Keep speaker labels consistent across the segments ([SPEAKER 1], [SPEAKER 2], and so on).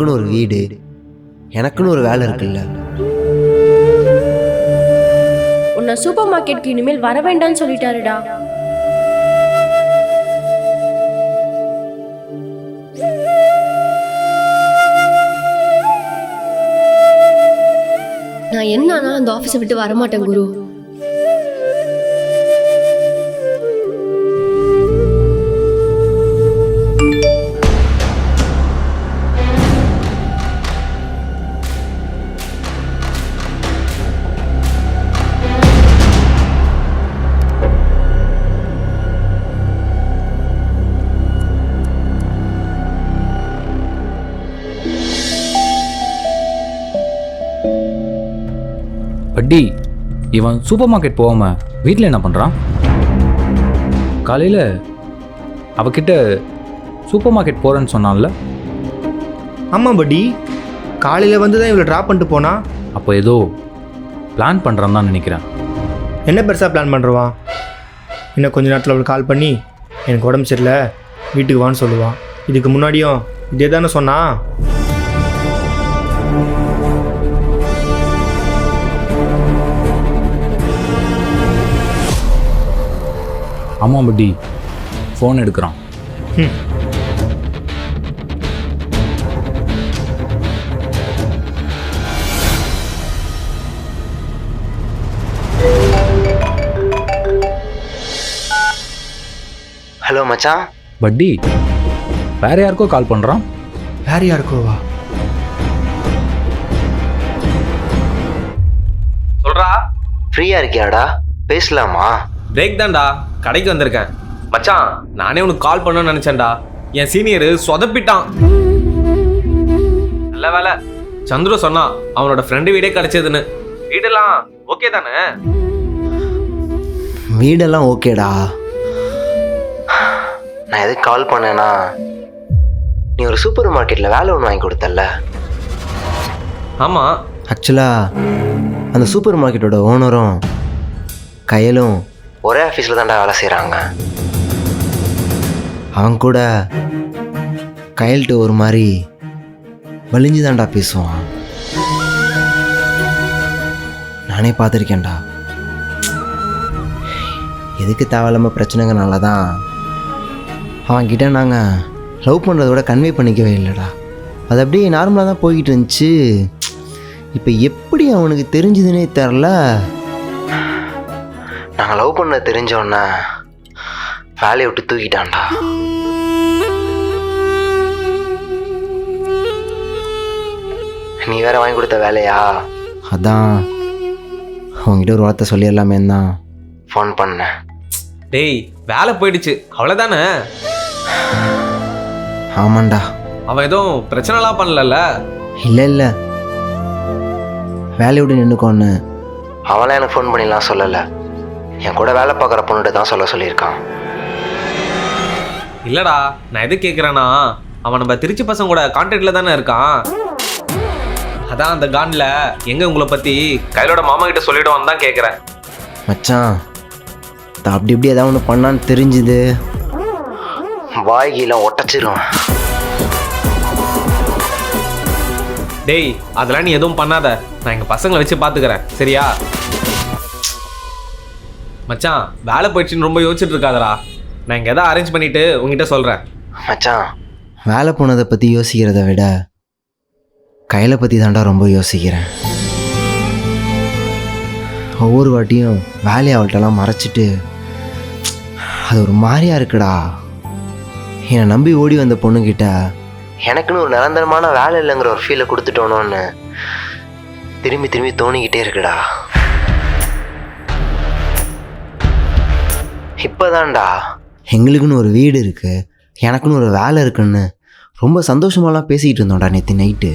[SPEAKER 1] நமக்குன்னு ஒரு வீடு. எனக்குன்னு ஒரு வேலை இருக்குல்ல.
[SPEAKER 2] உன்னை சூப்பர் மார்க்கெட்க்கு இனிமேல் வர வேண்டாம்னு சொல்லிட்டாருடா. நான் என்ன ஆனாலும் அந்த ஆஃபீஸை விட்டு வரமாட்டேன் குரு.
[SPEAKER 3] பட்டி இவன் சூப்பர் மார்க்கெட் போகாம வீட்டில் என்ன பண்ணுறான் காலையில் அவகிட்ட சூப்பர் மார்க்கெட் போகிறேன்னு சொன்னான்ல?
[SPEAKER 4] ஆமாம் பட்டி காலையில் வந்து தான் இவளை ட்ராப் பண்ணிட்டு போனா?
[SPEAKER 3] அப்போ ஏதோ பிளான் பண்ணுறான்னு தான் நினைக்கிறேன்.
[SPEAKER 4] என்ன பெருசாக பிளான் பண்ணுறவான் இன்னும் கொஞ்ச நேரத்தில் அவளுக்கு கால் பண்ணி எனக்கு உடம்பு சரியில்லை வீட்டுக்கு வான்னு சொல்லுவான் இதுக்கு முன்னாடியும் இதே தானே சொன்னா?
[SPEAKER 3] ஆமாம் பட்டி. ஃபோன் எடுக்கிறான்.
[SPEAKER 4] ம்.
[SPEAKER 1] ஹலோ மச்சான்.
[SPEAKER 3] பட்டி வேற யாருக்கோ கால் பண்ணுறான்
[SPEAKER 4] வேற யாருக்கோவா?
[SPEAKER 5] சொல்றா.
[SPEAKER 1] ஃப்ரீயாக இருக்கியாடா? பேசலாமா?
[SPEAKER 5] பிரேக் தான்டா. கடைக்கு வந்திருக்கேன். மச்சான் நானே உனக்கு கால் பண்ணணும்னு நினைச்சேன்டா. என் சீனியர் சொதப்பிட்டான். நல்ல வேலை. சந்துரு சொன்னான் அவனோட ஃப்ரெண்டு வீடே கிடைச்சதுன்னு. வீடெல்லாம் ஓகே தானே?
[SPEAKER 1] வீடெல்லாம் ஓகேடா நான் எதுக்கு கால் பண்ணேன்னா நீ ஒரு சூப்பர் மார்க்கெட்டில் வேலை ஒன்று வாங்கி கொடுத்தல்ல?
[SPEAKER 5] ஆமா.
[SPEAKER 1] ஆக்சுவலாக அந்த சூப்பர் மார்க்கெட்டோட ஓனரும் கையலும் ஒரே ஆஃபீஸில் தான்டா வேலை செய்கிறாங்க அவன் கூட கையல்ட்டு ஒரு மாதிரி வலிஞ்சு தான்டா பேசுவான். நானே பார்த்துருக்கேன்டா. எதுக்கு தேவையில்லாமல் பிரச்சனைங்கனால தான் அவன்கிட்ட நாங்கள் லவ் பண்ணுறத விட கன்வே பண்ணிக்கவே இல்லைடா. அது அப்படியே நார்மலாக தான் போய்கிட்டு இருந்துச்சு. இப்போ எப்படி அவனுக்கு தெரிஞ்சதுன்னே தெரில நாங்கள் லவ் பண்ண தெரிஞ்சோன்னே வேலையை விட்டு தூக்கிட்டான்டா. நீ வேற வாங்கி கொடுத்த வேலையா? அதான். அவங்ககிட்ட ஒரு வார்த்தை சொல்லிடலாமே தான் ஃபோன் பண்ணேன்
[SPEAKER 5] டேய் வேலை போயிடுச்சு. அவ்வளவுதானே?
[SPEAKER 1] ஆமாண்டா.
[SPEAKER 5] அவன் எதுவும் பிரச்சனைலாம் பண்ணலல்ல?
[SPEAKER 1] இல்லை இல்லை. வேலையை விட்டு நின்றுக்கோன்னு அவளாம் எனக்கு ஃபோன் பண்ணிலாம் சொல்லலை. என் கூட வேலை பார்க்குற பொண்ணுகிட்ட தான் சொல்ல சொல்லியிருக்கான்.
[SPEAKER 5] இல்லடா நான் எது கேட்குறேன்னா அவன் நம்ம திருச்சி பசங்க கூட கான்டாக்ட்ல தானே இருக்கான். அதான் அந்த கான்ல எங்க உங்களை பத்தி கையிலோட மாமா கிட்ட சொல்லிடுவான்னு தான் கேட்குறேன்
[SPEAKER 1] மச்சான் தான் அப்படி இப்படி ஏதாவது ஒன்று பண்ணான்னு தெரிஞ்சுது. வாய்கெல்லாம் ஒட்டச்சிரும்
[SPEAKER 5] டேய் அதெல்லாம் நீ எதுவும் பண்ணாத. நான் எங்க பசங்களை வச்சு பாத்துக்கிறேன் சரியா? மச்சான் வேலை போயிடுச்சுன்னு ரொம்ப யோசிச்சுட்டு இருக்காதடா நான் இங்க எதாவது அரேஞ்ச் பண்ணிட்டு உங்ககிட்ட சொல்றேன்.
[SPEAKER 1] மச்சான். வேலை போனதை பற்றி யோசிக்கிறத விட கையில் பற்றி தாண்டா ரொம்ப யோசிக்கிறேன். ஒவ்வொரு வாட்டியும் வேலையை அவள்கிட்டலாம் மறைச்சிட்டு அது ஒரு மாதிரியா இருக்குடா. என்னை நம்பி ஓடி வந்த பொண்ணுக்கிட்ட எனக்குன்னு ஒரு நிரந்தரமான வேலை இல்லைங்கிற ஒரு ஃபீலை கொடுத்துட்டோனோன்னு திரும்பி திரும்பி தோணிக்கிட்டே இருக்குடா. இப்போதான்டா. எங்களுக்குன்னு ஒரு வீடு இருக்கு எனக்குன்னு ஒரு வேலை இருக்குன்னு ரொம்ப சந்தோஷமாலாம் பேசிக்கிட்டு இருந்தோம்டா நேற்று நைட்டு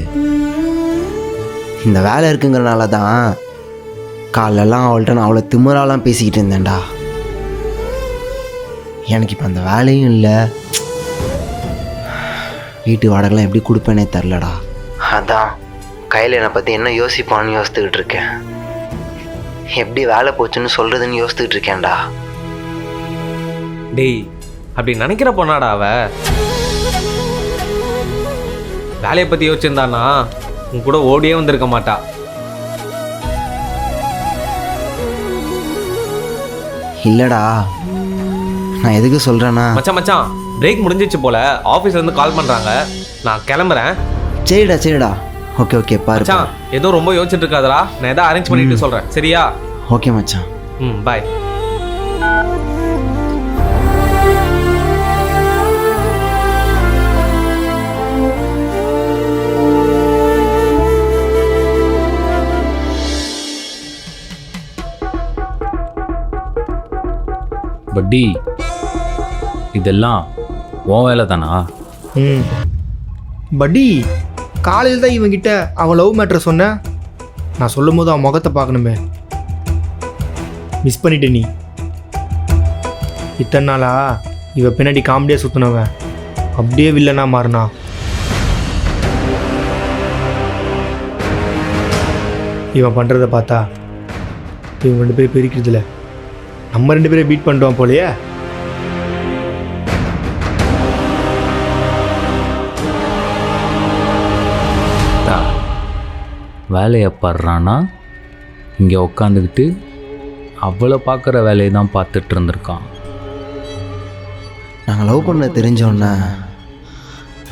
[SPEAKER 1] இந்த வேலை இருக்குங்கிறனால தான் காலெல்லாம் அவள்கிட்ட நான் அவ்வளோ திமிராலாம் பேசிக்கிட்டு இருந்தேன்டா. எனக்கு இப்போ அந்த வேலையும் இல்லை. வீட்டு வாடகைலாம் எப்படி கொடுப்பேனே தெரிலடா அதான் கையில் என்னை பற்றி என்ன யோசிப்பான்னு யோசித்துக்கிட்டு இருக்கேன். எப்படி வேலை போச்சுன்னு சொல்கிறதுன்னு யோசித்துக்கிட்டு இருக்கேன்டா.
[SPEAKER 5] டேய் அப்படி நினைக்கிற பொண்ணாடா அவ. வேலையை பற்றி யோசிச்சிருந்தானா உன் கூட ஓடியே வந்திருக்க மாட்டா.
[SPEAKER 1] இல்லைடா நான் எதுக்கு சொல்கிறேன்னா
[SPEAKER 5] மச்சான் மச்சான் பிரேக் முடிஞ்சிச்சு போல ஆஃபீஸ்ல இருந்து கால் பண்றாங்க. நான் கிளம்புறேன்.
[SPEAKER 1] சரிடா சரிடா. ஓகே ஓகே பாரு
[SPEAKER 5] மச்சான் ஏதோ ரொம்ப யோசிச்சுட்டு இருக்காதடா. நான் ஏதாவது அரேஞ்ச் பண்ணிட்டு சொல்றேன். சரியா?
[SPEAKER 1] ஓகே மச்சான்.
[SPEAKER 5] ம் பாய்
[SPEAKER 3] பட்டி இதெல்லாம் உன் வேலை தானா
[SPEAKER 4] ம். பட்டி காலையில் தான் இவங்கிட்ட அவன் லவ் மேட்ரை சொன்னேன் நான் சொல்லும் போது அவன் முகத்தை பார்க்கணுமே. மிஸ் பண்ணிட்ட நீ. இத்தனை நாளா இவ பின்னாடி காமெடியாக சுற்றினவன் அப்படியே வில்லனா மாறினா. இவன் பண்ணுறத பார்த்தா இவங்க ரெண்டு பேரும் பிரிக்கிறதுல நம்ம ரெண்டு பேரும் பீட் பண்ணிட்டோம் போலயே.
[SPEAKER 3] வேலையை படுறான்னா இங்கே உட்காந்துக்கிட்டு அவளை பார்க்குற வேலையை தான் பார்த்துட்டு இருந்திருக்கான்.
[SPEAKER 1] நாங்கள் லவ் பண்ண தெரிஞ்சோன்னே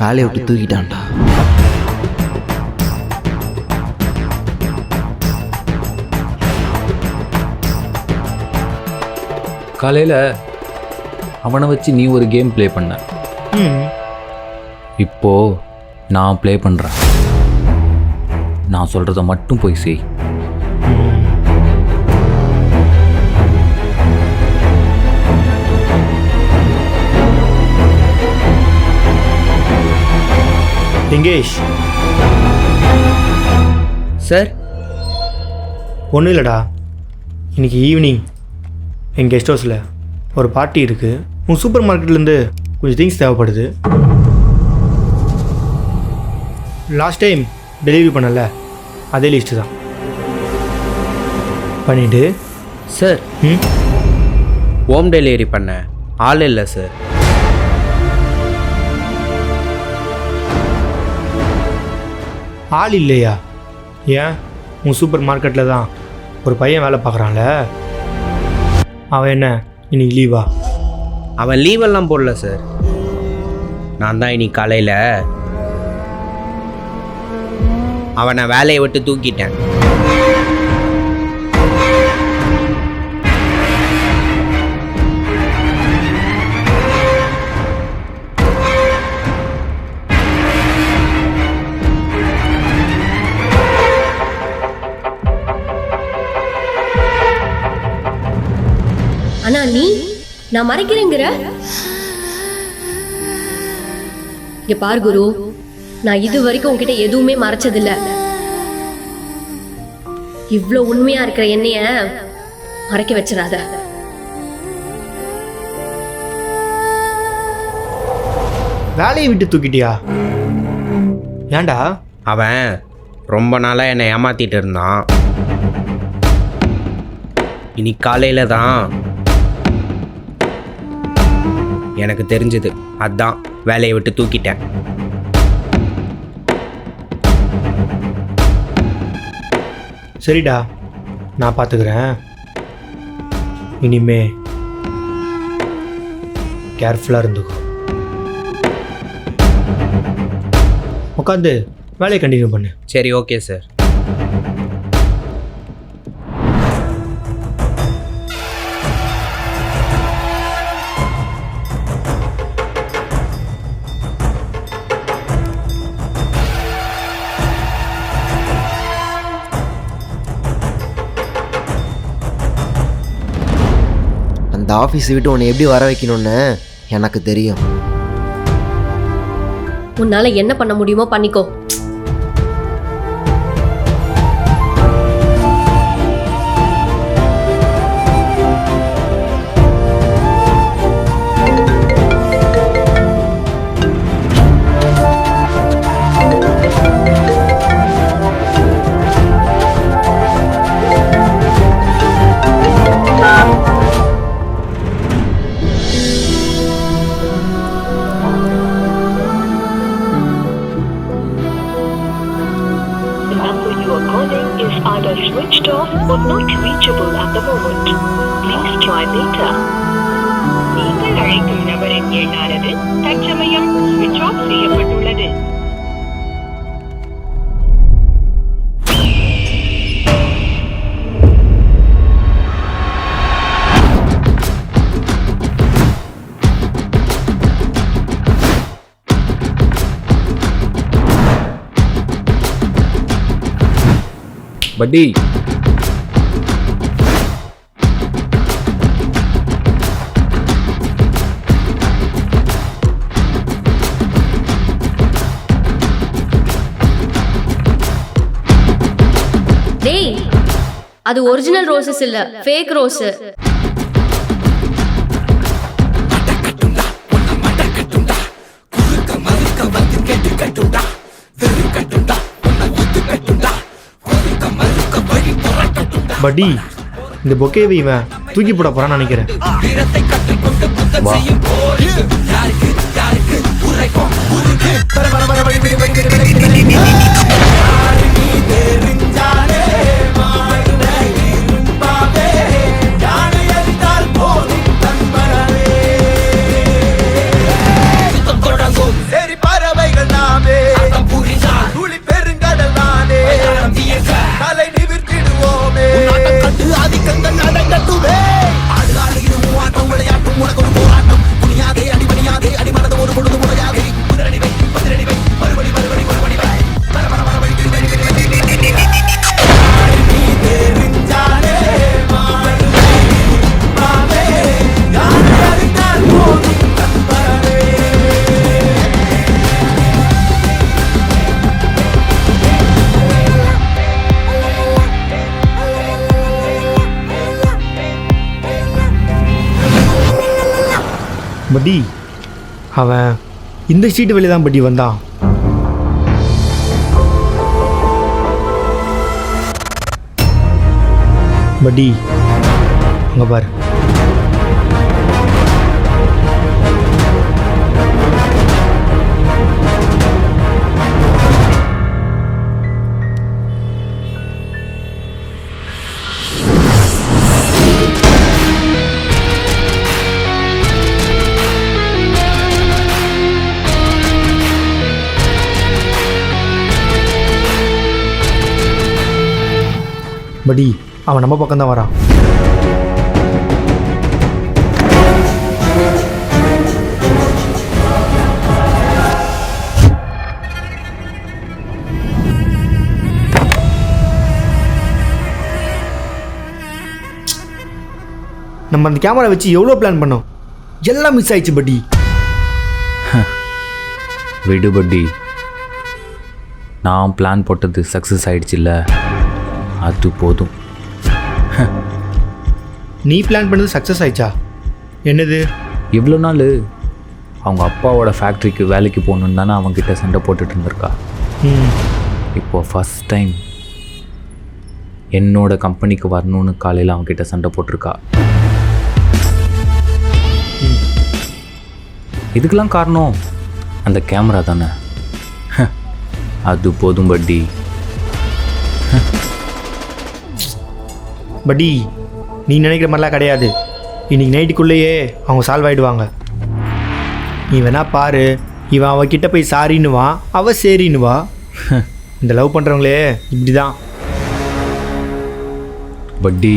[SPEAKER 1] வேலையை விட்டு தூக்கிட்டான்டா.
[SPEAKER 3] காலையில் அவனை வச்சு நீ ஒரு கேம் ப்ளே பண்ண.
[SPEAKER 4] ம்.
[SPEAKER 3] இப்போ நான் ப்ளே பண்ணுறேன் நான் சொல்கிறத மட்டும் போய் செய்.
[SPEAKER 4] லிங்கேஷ்.
[SPEAKER 6] சார்?
[SPEAKER 4] ஒன்றும் இல்லைடா. இன்னைக்கு ஈவினிங் எங்கள் கெஸ்ட் ஹவுஸில் ஒரு பார்ட்டி இருக்குது உன் சூப்பர் மார்க்கெட்லேருந்து கொஞ்சம் திங்ஸ் தேவைப்படுது. லாஸ்ட் டைம் டெலிவரி பண்ணல. அதே லிஸ்ட்டு தான். பண்ணிவிட்டு
[SPEAKER 6] சார்
[SPEAKER 4] ம்?
[SPEAKER 6] ஹோம் டெலிவரி பண்ண ஆள் இல்லை சார்
[SPEAKER 4] ஆள் இல்லையா? ஏன்? உன் சூப்பர் மார்க்கெட்டில் தான் ஒரு பையன் வேலை பார்க்குறான்ல. அவன் என்ன? இன்னைக்கு லீவா
[SPEAKER 6] அவன் லீவெல்லாம் போடல சார் நான் தான் இன்னைக்கு காலையில் அவனை வேலையை விட்டு தூக்கிட்டேன்.
[SPEAKER 2] நான் மறைக்கிறேங்கிற? இங்க பார் குரு நான் இது வரைக்கும் உன்கிட்ட எதுவுமே மறைச்சதில்ல. இவ்ளோ உண்மையா இருக்கிற என்னைய மறைக்க வச்சிடாத.
[SPEAKER 4] வேலையை விட்டு தூக்கிட்டியா? ஏன்டா?
[SPEAKER 6] அவன் ரொம்ப நாளாக என்னை ஏமாத்திட்டு இருந்தான். இன்னைக்கு காலையில் தான் எனக்கு தெரிஞ்சது. அதான் வேலையை விட்டு தூக்கிட்டேன்.
[SPEAKER 4] சரிடா நான் பார்த்துக்கிறேன். இனிமே கேர்ஃபுல்லாக இருந்துக்கோ. உட்காந்து வேலையை கண்டினியூ பண்ணு.
[SPEAKER 6] சரி ஓகே சார்
[SPEAKER 1] ஆஃபீஸ் விட்டு உன்னை எப்படி வர வைக்கணும்னு எனக்கு தெரியும்.
[SPEAKER 2] உன்னால என்ன பண்ண முடியுமோ பண்ணிக்கோ.
[SPEAKER 3] பட்டி
[SPEAKER 2] டேய் அது ஒரிஜினல் ரோசஸ் இல்ல ஃபேக் ரோஸ்
[SPEAKER 4] படி இந்த பொக்கேவை இவன் தூக்கி போட போறான்னு நினைக்கிறேன்
[SPEAKER 7] சரி
[SPEAKER 4] அவன் இந்த சீட்டு வெளியே தான் பட்டி வந்தான் பட்டி அங்கே பாரு. படி அவன் நம்ம பக்கம் தான் வரான். நம்ம அந்த கேமரா வச்சு எவ்வளோ பிளான் பண்ணோம்? எல்லாம் மிஸ் ஆயிடுச்சு பட்டி
[SPEAKER 3] விடு பட்டி நான் பிளான் போட்டது சக்ஸஸ் ஆயிடுச்சுல்ல. அது போதும்.
[SPEAKER 4] நீ பிளான் பண்ணது சக்ஸஸ் ஆயிடுச்சா? என்னது?
[SPEAKER 3] இவ்வளோ நாள் அவங்க அப்பாவோட ஃபேக்ட்ரிக்கு வேலைக்கு போகணுன்னு தானே அவங்கக்கிட்ட சண்டை போட்டுட்டு இருந்திருக்கா.
[SPEAKER 4] ம்.
[SPEAKER 3] இப்போ ஃபஸ்ட் டைம் என்னோட கம்பெனிக்கு வரணும்னு காலையில் அவங்கக்கிட்ட சண்டை போட்டிருக்கா. இதுக்கெல்லாம் காரணம் அந்த கேமரா தானே. அது போதும் பட்டி.
[SPEAKER 4] பட்டி நீ நினைக்கிற மாதிரிலாம் கிடையாது. இன்னைக்கு நைட்டுக்குள்ளேயே அவங்க சால்வ் ஆயிடுவாங்க. நீ வேணா பாரு இவன் அவகிட்ட போய் சாரின்னுவான் அவ சரின்னுவா. இந்த லவ் பண்ணுறவங்களே இப்படி தான்
[SPEAKER 3] பட்டி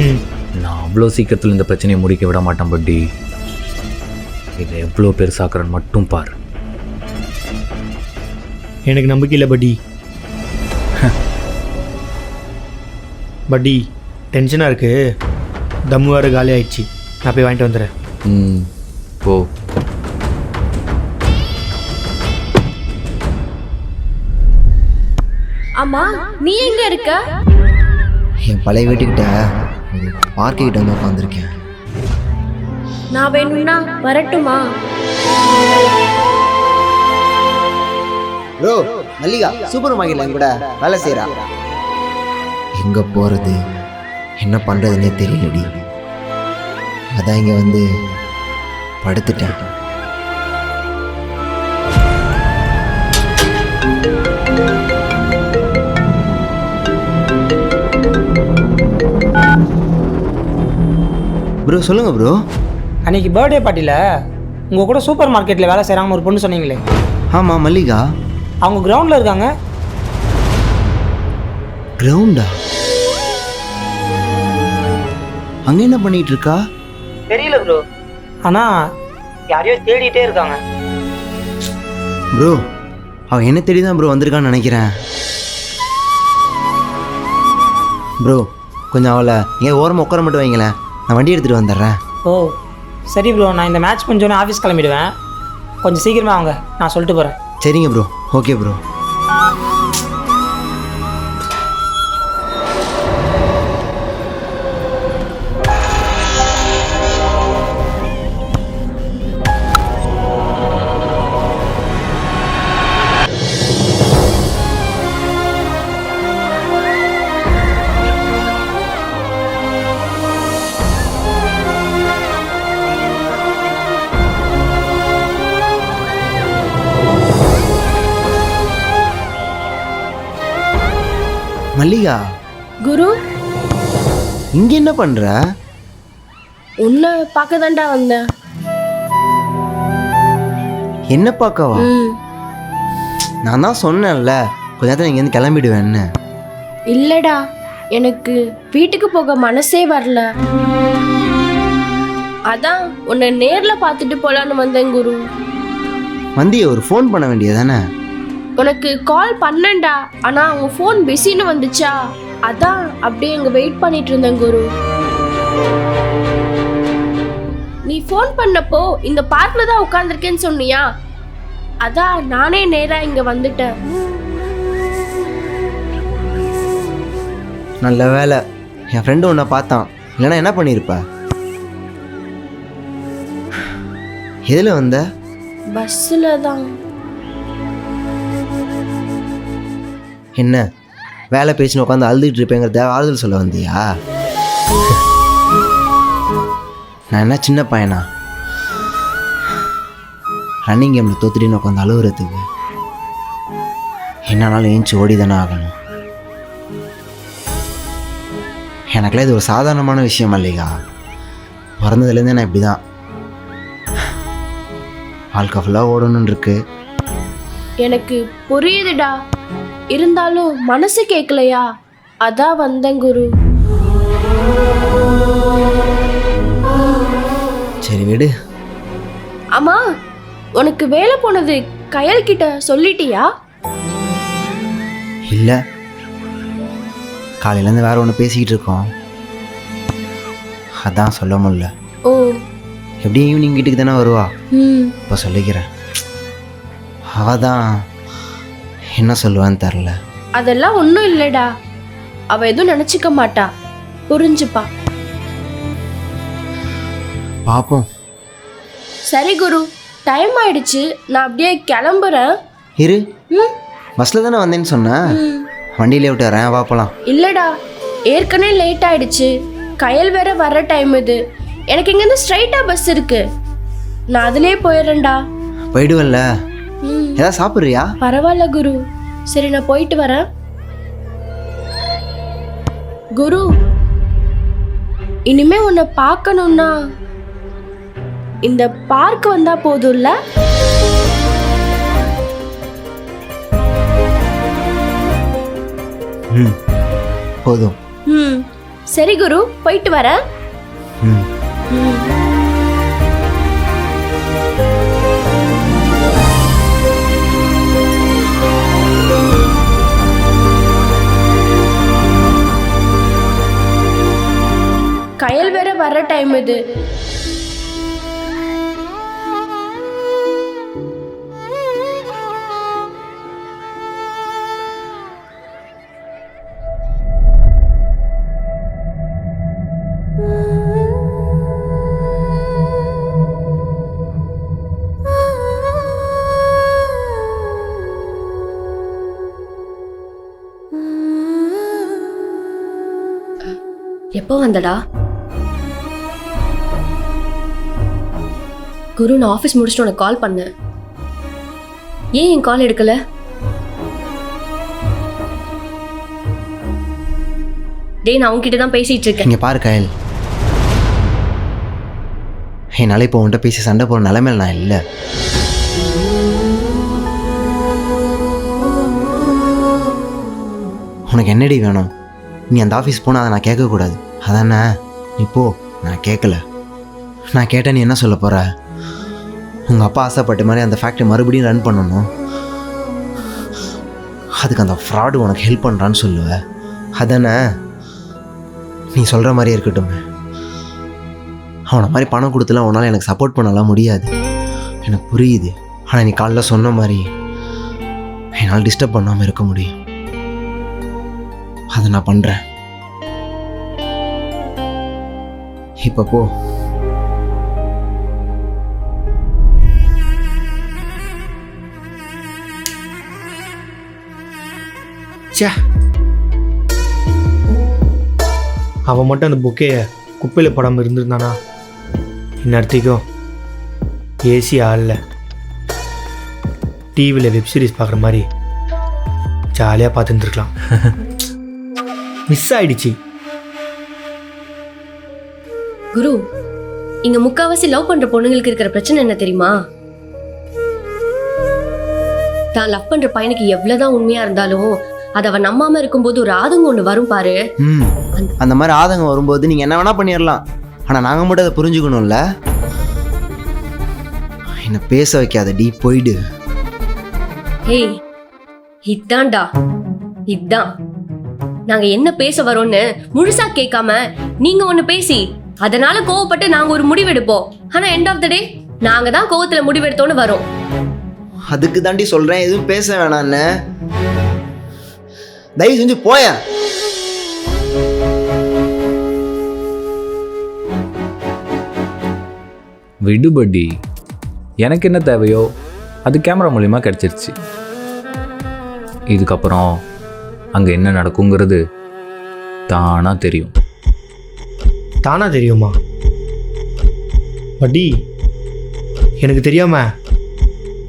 [SPEAKER 4] ம்.
[SPEAKER 3] நான் அவ்வளோ சீக்கிரத்தில் இந்த பிரச்சனையை முடிக்க விட மாட்டேன் பட்டி. இதை எவ்வளோ பெருசாக்குறேன்னு மட்டும் பார்.
[SPEAKER 4] எனக்கு நம்பிக்கை இல்லை பட்டி. பட்டி டென்ஷனாக இருக்கு. தம்மு வேறு காலி ஆயிடுச்சு நான் போய் வாங்கிட்டு வந்துடுறேன்.
[SPEAKER 3] ம் போ.
[SPEAKER 2] ஆமா நீ எங்க இருக்க?
[SPEAKER 1] என் பழைய வீட்டுக்கிட்ட ஒரு பார்க்கு கிட்ட வந்து உட்காந்துருக்கேன்
[SPEAKER 2] நான் வேணும்னா வரட்டுமா?
[SPEAKER 1] ப்ரோ மல்லிகா சூப்பர் மார்க்கெட்ல என் கூட வேலை செய்கிறா எங்கே போகிறது என்ன பண்ணுறதுனே தெரியலடி. அதான் இங்கே வந்து படுத்துட்டேன். ப்ரோ சொல்லுங்கள் ப்ரோ
[SPEAKER 8] அன்னைக்கு பர்த்டே பார்ட்டியில் உங்கள் கூட சூப்பர் மார்க்கெட்டில் வேலை செய்கிறாங்கன்னு ஒரு பொண்ணு சொன்னீங்களே.
[SPEAKER 1] ஆமாம் மல்லிகா.
[SPEAKER 8] அவங்க கிரவுண்டில் இருக்காங்க.
[SPEAKER 1] கிரவுண்டா அங்கே என்ன பண்ணிட்டு இருக்கா
[SPEAKER 8] தெரியல ப்ரோ ஆனால் யாரையோ தேடிட்டே இருக்காங்க.
[SPEAKER 1] ப்ரோ அவன் என்ன தேடி தான் ப்ரோ வந்திருக்கான்னு நினைக்கிறேன். ப்ரோ கொஞ்சம் அவளை ஏன் ஓரமாக உட்கார மட்டும் வைங்களேன். நான் வண்டி எடுத்துகிட்டு வந்துடுறேன்.
[SPEAKER 8] ஓ சரி ப்ரோ நான் இந்த மேட்ச் கொஞ்சோன்னே ஆஃபீஸ் கிளம்பிடுவேன். கொஞ்சம் சீக்கிரமாக வாங்க நான் சொல்லிட்டு போகிறேன்
[SPEAKER 1] சரிங்க ப்ரோ ஓகே ப்ரோ மல்லிகா
[SPEAKER 9] குரு?
[SPEAKER 1] இங்கே என்ன பண்ணுற
[SPEAKER 9] உன்னை பார்க்க தான்டா வந்தேன்.
[SPEAKER 1] என்ன பார்க்கவா?
[SPEAKER 9] ம்.
[SPEAKER 1] நான் தான் சொன்னேன்ல கொஞ்ச நேரத்தில் இங்கேருந்து கிளம்பிடுவேன்னு.
[SPEAKER 9] இல்லடா எனக்கு வீட்டுக்கு போக மனசே வரல. அதான் உன்னை நேர்ல பார்த்துட்டு போலான்னு வந்தேன் குரு.
[SPEAKER 1] வந்தியே ஒரு ஃபோன் பண்ண வேண்டியதானே
[SPEAKER 9] உனக்கு கால் பண்ணேன்டா. ஆனா உன் ஃபோன் பிஸின்னு வந்துச்சா? அதான் அப்படியே இங்க வெயிட் பண்ணிட்டு இருந்தேன் குரு. நீ ஃபோன் பண்ணப்போ இந்த பார்க்ல தான் உட்காந்துருக்கேன்னு சொன்னியா? அதான் நானே நேரா இங்க வந்துட்டேன்.
[SPEAKER 1] நல்ல வேலை. என் ஃப்ரெண்டு உன்னை பார்த்தான். இல்லைன்னா என்ன பண்ணியிருப்ப? எதில் வந்த?
[SPEAKER 9] பஸ்ஸில் தான்.
[SPEAKER 1] என்ன? வேலை பேசின்னு உட்காந்து அழுதுட்டு இருப்பேங்கிறத ஆறுதல் சொல்ல வந்தியா? நான் என்ன சின்ன பையனா? ரன்னிங் கேமில் தோத்துட்டு உட்காந்து அழுகுறதுக்கு என்னனாலும் ஏஞ்சி ஓடி தானே ஆகணும். எனக்குலாம் இது ஒரு சாதாரணமான விஷயம் இல்லையா? பிறந்ததுலேருந்தே நான் இப்படி தான் வாழ்க்கை ஃபுல்லாக ஓடணும்னு இருக்கு.
[SPEAKER 9] எனக்கு புரியுதுடா. இருந்தாலும் மனசு கேட்கலையா அதான் வந்தேன் குரு.
[SPEAKER 1] சரி விடு.
[SPEAKER 9] அம்மா உனக்கு வேலை போனது கயல் கிட்ட சொல்லிட்டியா?
[SPEAKER 1] இல்லை. காலையிலேருந்து வேற ஒன்று பேசிக்கிட்டு இருக்கோம். அதான் சொல்ல முடியல.
[SPEAKER 9] ஓ.
[SPEAKER 1] எப்படியும் ஈவினிங் வீட்டுக்கு தானே வருவா?
[SPEAKER 9] ம்.
[SPEAKER 1] இப்போ சொல்லிக்கிறேன். அவ தான் என்ன சொல்லுவான்னு தெரில
[SPEAKER 9] அதெல்லாம் ஒன்றும் இல்லைடா. அவ எதுவும் நினச்சிக்க மாட்டா. புரிஞ்சுப்பா.
[SPEAKER 1] பார்ப்போம்
[SPEAKER 9] சரி குரு டைம் ஆயிடுச்சு. நான் அப்படியே கிளம்புறேன்.
[SPEAKER 1] இரு.
[SPEAKER 9] ம்?
[SPEAKER 1] பஸ்ஸில் தானே வந்தேன்னு சொன்னேன். வண்டியிலே விட்டு வரேன் வா போகலாம்
[SPEAKER 9] இல்லடா. ஏற்கனவே லேட் ஆயிடுச்சு. கயல் வேற வர டைம் இது. எனக்கு இங்கேருந்து ஸ்ட்ரைட்டாக பஸ் இருக்கு. நான் அதிலே போயிடுறேன்டா.
[SPEAKER 1] போயிடுவல்ல. ஏதாவது சாப்பிட்றியா?
[SPEAKER 9] பரவாயில்ல குரு. சரி நான் போயிட்டு வரேன். குரு இனிமே உன்னை பார்க்கணும்னா இந்த பார்க் வந்தா போதும்ல?
[SPEAKER 1] ம் போதும்.
[SPEAKER 9] ம் சரி குரு போயிட்டு வரேன்.
[SPEAKER 1] ம்.
[SPEAKER 9] ம். வர இது எப்போ வந்தடா? குரு நான் ஆஃபீஸ் முடிச்சுட்டு உனக்கு கால் பண்ணேன். ஏன் என் கால் எடுக்கல? டேய் நான் உன்கிட்ட தான் பேசிட்டு இருக்கேன்.
[SPEAKER 1] இங்கே பாரு கயல். என்னால் இப்போ உன்கிட்ட பேசி சண்டை போகிற நிலைமையில நான் இல்லை. உனக்கு என்னடி வேணும்? நீ அந்த ஆஃபீஸ் போனால் அதை நான் கேட்கக்கூடாது. அதானே? நீ போ நான் கேட்கல. நான் கேட்டேன் நீ என்ன சொல்ல போகிற உங்கள் அப்பா ஆசைப்பட்ட மாதிரி அந்த ஃபேக்ட்ரி மறுபடியும் ரன் பண்ணணும். அதுக்கு அந்த ஃப்ராடு உனக்கு ஹெல்ப் பண்ணுறான்னு சொல்லுவ. அதானே? நீ சொல்கிற மாதிரியே இருக்கட்டும். அவனை மாதிரி பணம் கொடுத்துலாம் உன்னால் எனக்கு சப்போர்ட் பண்ணலாம் முடியாது. எனக்கு புரியுது. ஆனால் நீ காலைல சொன்ன மாதிரி என்னால் டிஸ்டர்ப் பண்ணாமல் இருக்க முடியும். அதை நான் பண்ணுறேன் இப்போ போ.
[SPEAKER 4] ச்சே. அவன் மட்டும் அந்த புக்கையை குப்பையில் போடாமல் இருந்திருந்தானா? இந்நேரத்துக்கும் ஏசி ஆளில். டிவியில் வெப் சீரிஸ் பார்க்குற மாதிரி ஜாலியாக பார்த்துருந்துருக்கலாம். மிஸ் ஆயிடுச்சு.
[SPEAKER 2] குரு இங்க முக்காவாசி லவ் பண்ற பொண்ணுங்களுக்கு இருக்கிற பிரச்சனை என்ன தெரியுமா? தான் லவ் பண்ற பையனுக்கு எவ்வளவுதான் உண்மையா இருந்தாலும் அதை அவன் நம்பாம இருக்கும்போது ஒரு ஆதங்கம் ஒண்ணு வரும் பாரு.
[SPEAKER 1] ம். அந்த மாதிரி ஆதங்கம் வரும்போது நீங்கள் என்ன வேணால் பண்ணிடலாம் ஆனால் நாங்கள் மட்டும் அதை புரிஞ்சுக்கணும்ல? என்னை பேச வைக்காத டி போயிடு.
[SPEAKER 2] ஏய் இதான்டா. இதான். நாங்க என்ன பேச வரோம்னு முழுசா கேட்காம நீங்க ஒண்ணு பேசி அதனால கோவப்பட்டு நாங்க ஒரு முடிவெடுப்போம் ஆனா எண்ட் ஆஃப் த டே நாங்க தான் கோவத்துல முடிவெடுத்தோன்னு வரோம்.
[SPEAKER 1] அதுக்கு தாண்டி சொல்கிறேன் எதுவும் பேச வேணான்னு. தயவு செஞ்சு போயேன்
[SPEAKER 3] விடுபடி எனக்கு என்ன தேவையோ அது கேமரா மூலிமா கிடச்சிருச்சு. இதுக்கப்புறம் அங்கே என்ன நடக்குங்கிறது தானாக தெரியும்.
[SPEAKER 4] தானா தெரியுமா? பட்டி எனக்கு தெரியாம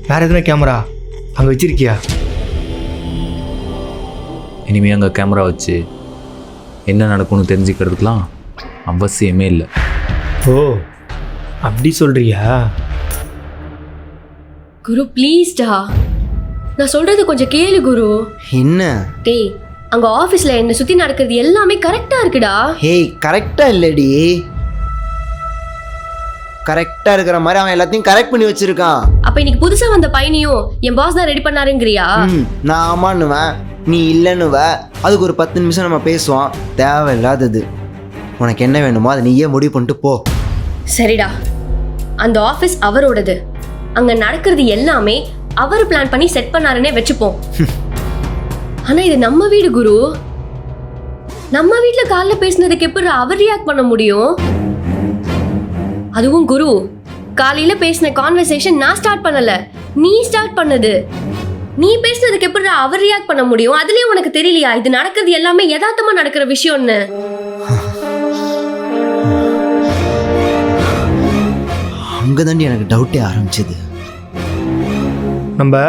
[SPEAKER 4] வேற எதுனா கேமரா அங்கே வச்சிருக்கியா?
[SPEAKER 3] இனிமேல் அங்கே கேமரா வச்சு என்ன நடக்கும்னு தெரிஞ்சுக்கிறதுக்கெலாம் அவசியமே இல்லை.
[SPEAKER 4] ஓ அப்படி சொல்றியா?
[SPEAKER 2] குரு ப்ளீஸ்டா நான் சொல்றது கொஞ்சம் கேளு குரு.
[SPEAKER 1] என்ன?
[SPEAKER 2] டேய் அங்க ஆபீஸ்ல என்ன சுத்தி நடக்கிறது எல்லாமே கரெக்டா இருக்குடா.
[SPEAKER 1] ஹேய் கரெக்டாக இல்லடி. கரெக்டாக இருக்கிற மாதிரி அவன் எல்லாத்தையும் கரெக்ட் பண்ணி வச்சிருக்கான்.
[SPEAKER 2] அப்ப இன்னைக்கு புதுசா வந்த பையனையும் என் பாஸ் தான் ரெடி பண்ணாருங்கிறியா?
[SPEAKER 1] நான் ஆமான்னுவேன். நீ இல்லைன்னுவ. அதுக்கு ஒரு பத்து நிமிஷம் நம்ம பேசுவோம். தேவையில்லாதது. உனக்கு என்ன வேணுமோ அதை நீயே முடிவு பண்ணிட்டு போ.
[SPEAKER 2] சரிடா. அந்த ஆபீஸ் அவரோடது. அங்க நடக்கிறது எல்லாமே அவர் பிளான் பண்ணி செட் பண்ணாருன்னே வச்சுப்போம். ஆனா இது நம்ம வீடு குரு. நம்ம வீட்ல காலைல பேசினதுக்கு எப்படி அவர் ரியாக்ட் பண்ண முடியும்? அதுவும் குரு காலையில பேசின கான்வர்சேஷன் நான் ஸ்டார்ட் பண்ணல. நீ ஸ்டார்ட் பண்ணது. நீ பேசுனதுக்கு எப்படி அவர் ரியாக்ட் பண்ண முடியும்? அதுலயே உனக்கு தெரியலையா? இது நடக்கிறது எல்லாமே யதார்த்தமா நடக்கிற விஷயம்னு.
[SPEAKER 1] அங்கே தாண்டி எனக்கு டவுட்டே ஆரம்பிச்சது.
[SPEAKER 4] நம்ம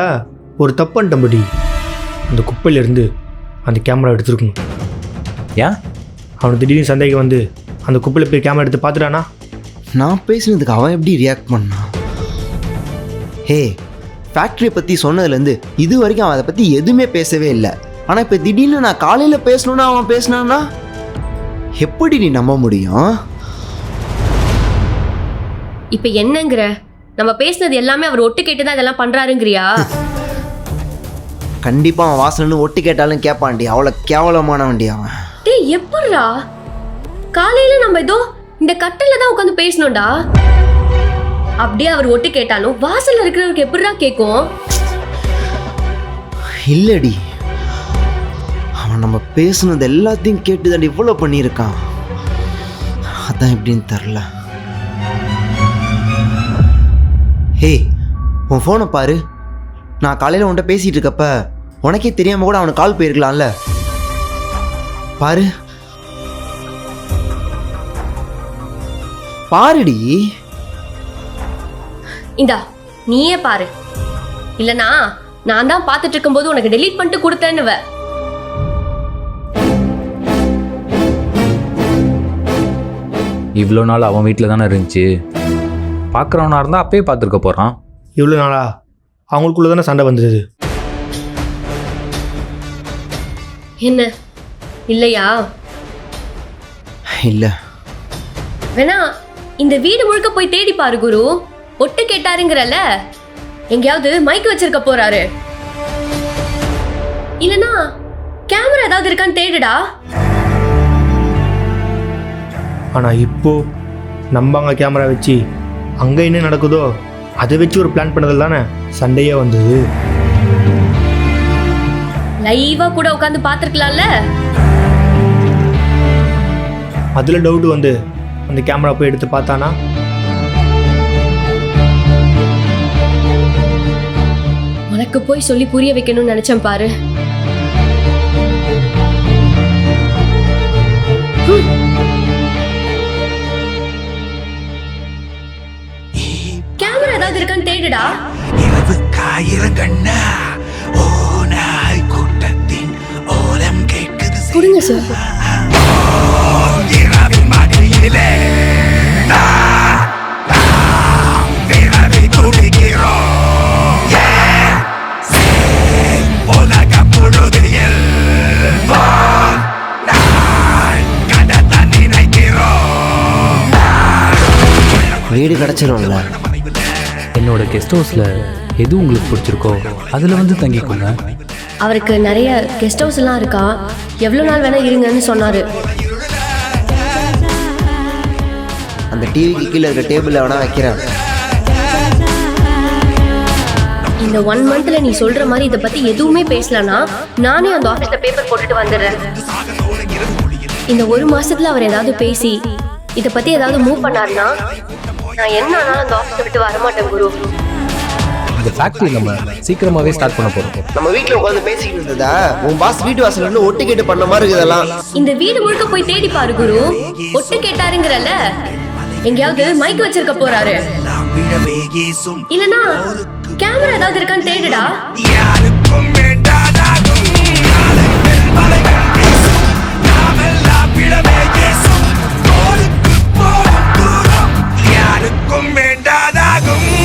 [SPEAKER 4] ஒரு தப்பு பண்ணிட்டோம் படி அந்த குப்பையிலேருந்து அந்த கேமரா எடுத்துருக்கணும்.
[SPEAKER 3] ஏன்
[SPEAKER 4] அவனுக்கு திடீர்னு சந்தேகம் வந்து அந்த குப்பையில் போய் கேமரா எடுத்து பார்த்துட்டானா?
[SPEAKER 1] நான் பேசுனதுக்கு அவன் எப்படி ரியாக்ட் பண்ணான் ஹே ஃபேக்ட்ரியை பற்றி சொன்னதுலேருந்து இது வரைக்கும் அவன் அதை பற்றி எதுவுமே பேசவே இல்லை. ஆனால் இப்போ திடீர்னு நான் காலையில் பேசணுன்னு அவன் பேசினான்னா? எப்படி நீ நம்ப முடியும்?
[SPEAKER 2] இப்ப என்னங்கிற? நம்ம பேசுனது எல்லாமே அவர் ஒட்டு கேட்டு தான் இதெல்லாம் பண்றாருங்கிறியா?
[SPEAKER 1] கண்டிப்பாக அவன் வாசனன்னு ஒட்டு கேட்டாலும் கேட்பான்டி. அவ்வளோ கேவலமானவன்டி அவன்.
[SPEAKER 2] டேய் எப்படிடா? காலையில நம்ம ஏதோ இந்த கட்டில தான் உட்காந்து பேசணும்டா. அப்படியே அவர் ஒட்டு கேட்டாலும் வாசல்ல இருக்கிறவருக்கு எப்படிடா கேட்கும்
[SPEAKER 1] இல்லடி. அவன் நம்ம பேசுனது எல்லாத்தையும் கேட்டு தான் இவ்வளோ பண்ணியிருக்கான். அதான் எப்படின்னு தெரில. ஹே உன் ஃபோனை பாரு. நான் காலையில் உன்கிட்ட பேசிகிட்டு இருக்கப்ப உனக்கே தெரியாமல் கூட அவனுக்கு கால் போயிருக்கலாம்ல. பாரு. பாருடி.
[SPEAKER 2] இந்தா நீயே பாரு. இல்லனா நான் தான் பார்த்துட்டு இருக்கும்போது உனக்கு டெலீட் பண்ணிட்டு கொடுத்தேன்னுவ.
[SPEAKER 3] இவ்வளோ நாள் அவன் வீட்டில் தானே இருந்துச்சு? பார்க்குறவனா இருந்தால் அப்பயே பார்த்துருக்க போகிறான்
[SPEAKER 4] இவ்வளோ நாளா? அவங்களுக்குள்ள தானே சண்டை வந்தது?
[SPEAKER 2] என்ன? இல்லையா?
[SPEAKER 1] இல்லை.
[SPEAKER 2] வேணா இந்த வீடு முழுக்க போய் தேடி பாரு குரு. ஒட்டு கேட்டாருங்கிறல்ல எங்கேயாவது மைக் வச்சிருக்க போறாரு. இல்லனா கேமரா ஏதாவது இருக்கான்னு தேடுடா.
[SPEAKER 4] ஆனால் இப்போ நம்ம அங்கே கேமரா வச்சு. அங்கே என்ன நடக்குதோ அதை வச்சு ஒரு பிளான் பண்ணதில் தானே சண்டையே வந்தது.
[SPEAKER 2] லைவா கூட உட்காந்து பாத்துருக்கலாம்ல
[SPEAKER 4] அதில் டவுட் வந்து அந்த கேமரா போய் எடுத்து பார்த்தானா?
[SPEAKER 2] உனக்கு போய் சொல்லி புரிய வைக்கணும்னு நினைச்சேன் பாரு. கேமரா ஏதாவது இருக்கான்னு தேடுடா.
[SPEAKER 7] இரவுக்காயிரங்கண்ணா ஓ நாய் கூட்டத்தின் ஓலம் கேட்குது
[SPEAKER 2] கொடுங்க சார்
[SPEAKER 7] இரவின் மடியிலே
[SPEAKER 1] வீடு கிடச்சிரும்ல.
[SPEAKER 3] என்னோட கெஸ்ட் ஹவுஸில் எது உங்களுக்கு பிடிச்சிருக்கோ அதில் வந்து தங்கிக்கோங்க.
[SPEAKER 2] அவருக்கு நிறைய கெஸ்ட் ஹவுஸ் எல்லாம் இருக்கா? எவ்வளவு நாள் வேணா இருங்கன்னு சொன்னாரு.
[SPEAKER 1] அந்த டிவிக்கு கீழே இருக்க டேபிளில் வேணா வைக்கிறேன்.
[SPEAKER 2] இந்த ஒன் மந்த்ல நீ சொல்ற மாதிரி இத பத்தி எதுவுமே பேசலனா நானே அந்த ஆபீஸ்ல பேப்பர் போட்டுட்டு வந்துடுறேன். இந்த ஒரு மாசத்துல அவர் ஏதாவது பேசி இத பத்தி ஏதாவது மூவ் பண்ணாருன்னா நான் என்ன ஆனாலும் விட்டு வரமாட்டேன் குரு.
[SPEAKER 3] இந்த ஸ்டார்ட் பண்ண போறோம்.
[SPEAKER 1] நம்ம வீட்ல உட்கார்ந்து பேசிக்கிட்டு உன் பாஸ் வீட்டு வாசல்ல இருந்து பண்ண மாதிரி இதெல்லாம்.
[SPEAKER 2] இந்த வீடு முழுக்க போய் தேடி குரு. ஒட்டு கேட்டாருங்கறல எங்கயாவது மைக் வச்சிருக்க போறாரு. இல்லனா கேமரா ஏதாவது இருக்கான்னு தேடுடா.
[SPEAKER 7] ആർക്കും വേണ്ടാതാകും.